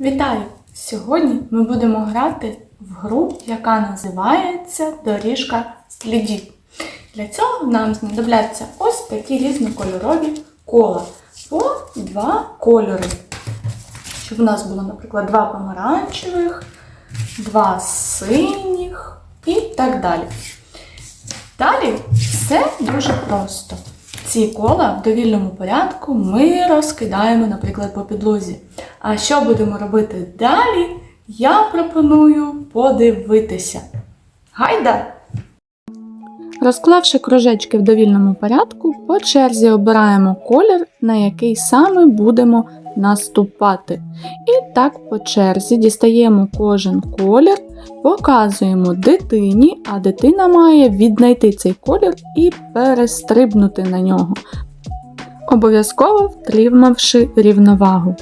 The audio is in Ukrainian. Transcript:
Вітаю! Сьогодні ми будемо грати в гру, яка називається Доріжка слідів. Для цього нам знадобляться ось такі різнокольорові кола по два кольори. Щоб у нас було, наприклад, два помаранчевих, два синіх і так далі. Далі все дуже просто. Ці кола в довільному порядку ми розкидаємо, наприклад, по підлозі. А що будемо робити далі, я пропоную подивитися. Гайда! Розклавши кружечки в довільному порядку, по черзі обираємо колір, на який саме будемо наступати. І так по черзі дістаємо кожен колір, показуємо дитині, а дитина має віднайти цей колір і перестрибнути на нього, обов'язково втримавши рівновагу.